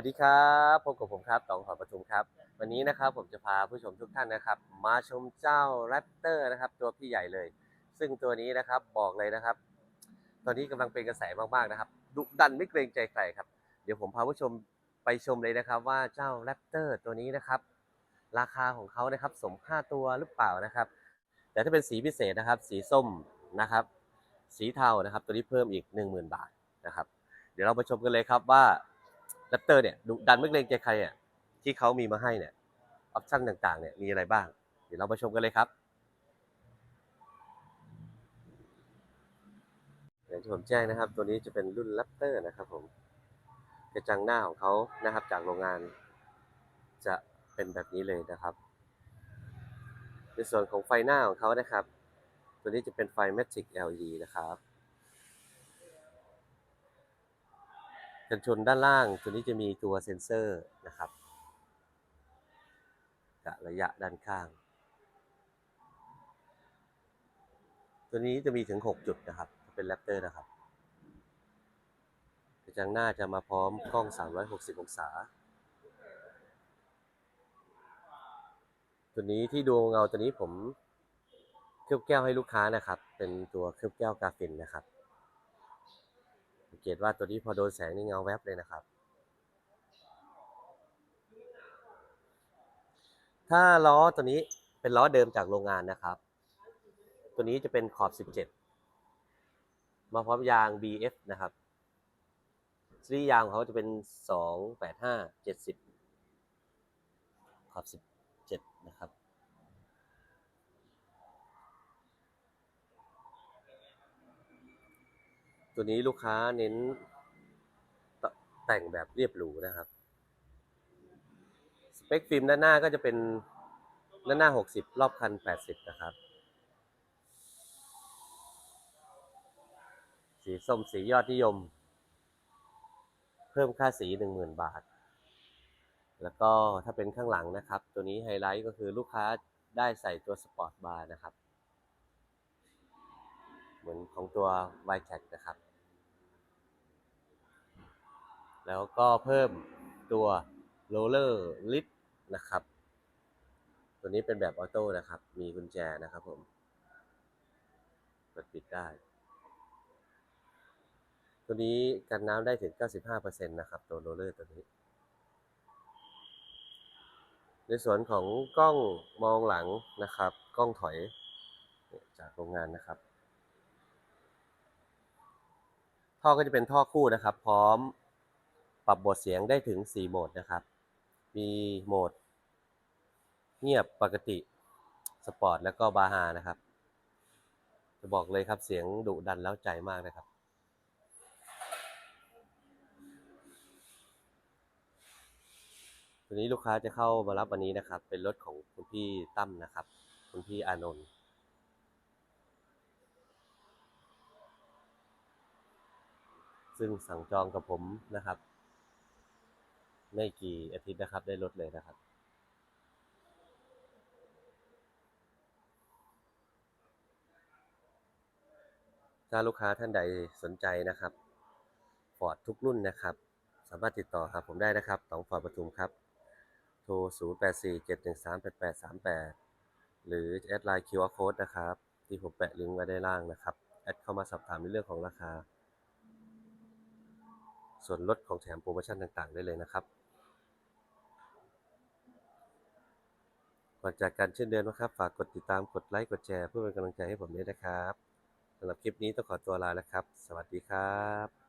วัสดีครับพบกับผมครับตองขอประทุมครับ วันนี้นะครับผมจะพาผู้ชมทุกท่านนะครับ มาชมเจ้าแรปเตอร์นะครับ ตัวพี่ใหญ่เลย ซึ่งตัวนี้นะครับบอกเลยนะครับ ตอนนี้กำลังเป็นกระแสมากๆนะครับดุดันไม่เกรงใจใครครับ เดี๋ยวผมพาผู้ชมไปชมเลยนะครับ ว่าเจ้าแรปเตอร์ตัวนี้นะครับ ราคาของเขานะครับสมค่าตัวหรือเปล่านะครับ แต่ถ้าเป็นสีพิเศษนะครับ สีส้มนะครับ สีเทานะครับ ตัวนี้เพิ่มอีก 10,000 บาทนะครับ เดี๋ยวเราไปชมกันเลยครับว่า แรปเตอร์เนี่ยดุดันไม่เกรงใจใครอะที่เขามีมาให้เนี่ยออปชั่นต่างๆเนี่ยมีอะไรบ้าง เดี๋ยวเราไปชมกันเลยครับอย่างที่ผมแจ้งนะครับ ตัวนี้จะเป็นรุ่นแรปเตอร์นะครับผมกระจังหน้าของเขานะครับจากโรงงาน จะเป็นแบบนี้เลยนะครับ ในส่วนของไฟหน้าของเขานะครับ ตัวนี้จะเป็นไฟ Magic LED นะครับ กันชนด้านล่างตัวนี้จะมีตัวเซ็นเซอร์นะครับกะระยะด้านข้าง ตัวนี้จะมีถึง 6 จุดนะครับ เป็นแรปเตอร์นะครับกระจังหน้าจะมาพร้อมกล้อง 360 องศา ตัวนี้ที่ดวงเงาตัวนี้ผมเคลือบแก้วให้ลูกค้านะครับ เป็นตัวเคลือบแก้วกาฟินนะครับ งเกตว่าตัวนี้พอโดนแสงนี่เงาแวบเลยนะครับ ถ้าล้อตัวนี้เป็นล้อเดิมจากโรงงานนะครับ ตัวนี้จะเป็นขอบ 17 มาพร้อมยาง BF นะครับซีรีส์ยางของเขาจะเป็น 285 70 ขอบ 17 นะครับ ตัวนี้ลูกค้าเน้นตแต่งแบบเรียบหรูนะครับ สเปคฟิล์มด้านหน้าก็จะเป็นด้านหน้า 60 รอบคัน 80 นะครับ สีส้มสียอดนิยม เพิ่มค่าสี 10,000 บาท แล้วก็ถ้าเป็นข้างหลังนะครับ ตัวนี้ไฮไลท์ก็คือลูกค้าได้ใส่ตัวสปอร์ตบาร์นะครับ เหมือนของตัว y t e c นะครับ แล้วก็เพิ่มตัว roller lid นะครับ ตัวนี้เป็นแบบออโต้นะครับ มีกุญแจนะครับผมเปิดปิดได้ ตัวนี้กันน้ำได้ถึง 95%นะครับ ตัวโรลเลอร์ตัวนี้ ในส่วนของกล้องมองหลังนะครับ กล้องถอยจากโรงงานนะครับ ท่อก็จะเป็นท่อคู่นะครับ พร้อม ปรับบทเสียงได้ถึง 4 โหมดนะครับ มีโหมด เงียบปกติ สปอร์ต แล้วก็บาฮานะครับ จะบอกเลยครับเสียงดุดันแล้วใจมากนะครับตัวนี้ลูกค้าจะเข้ามารับวันนี้นะครับ เป็นรถของคุณพี่ตั้มนะครับ คุณพี่อานนท์ซึ่งสั่งจองกับผมนะครับ ไม่กี่อาทิตย์นะครับ ได้รถเลยนะครับ ถ้าลูกค้าท่านใดสนใจนะครับฟอร์ดทุกรุ่นนะครับ สามารถติดต่อหาผมได้นะครับตองฟอร์ดปทุมครับโทร 0 8 4 7 1 3 8 8 3 8 หรือแอดไลน์ QR Code นะครับ ที่ผมแปะลิงก์ไว้ด้านล่างนะครับ แอดเข้ามาสอบถามในเรื่องของราคาส่วนลดของแถมโปรโมชั่นต่างๆ ได้เลยนะครับ ก่อนจากกันเช่นเดิมนะครับ ฝากกดติดตามกดไลค์กดแชร์เพื่อเป็นกำลังใจให้ผมด้วยนะครับสำหรับคลิปนี้ต้องขอตัวลาแล้วครับ สวัสดีครับ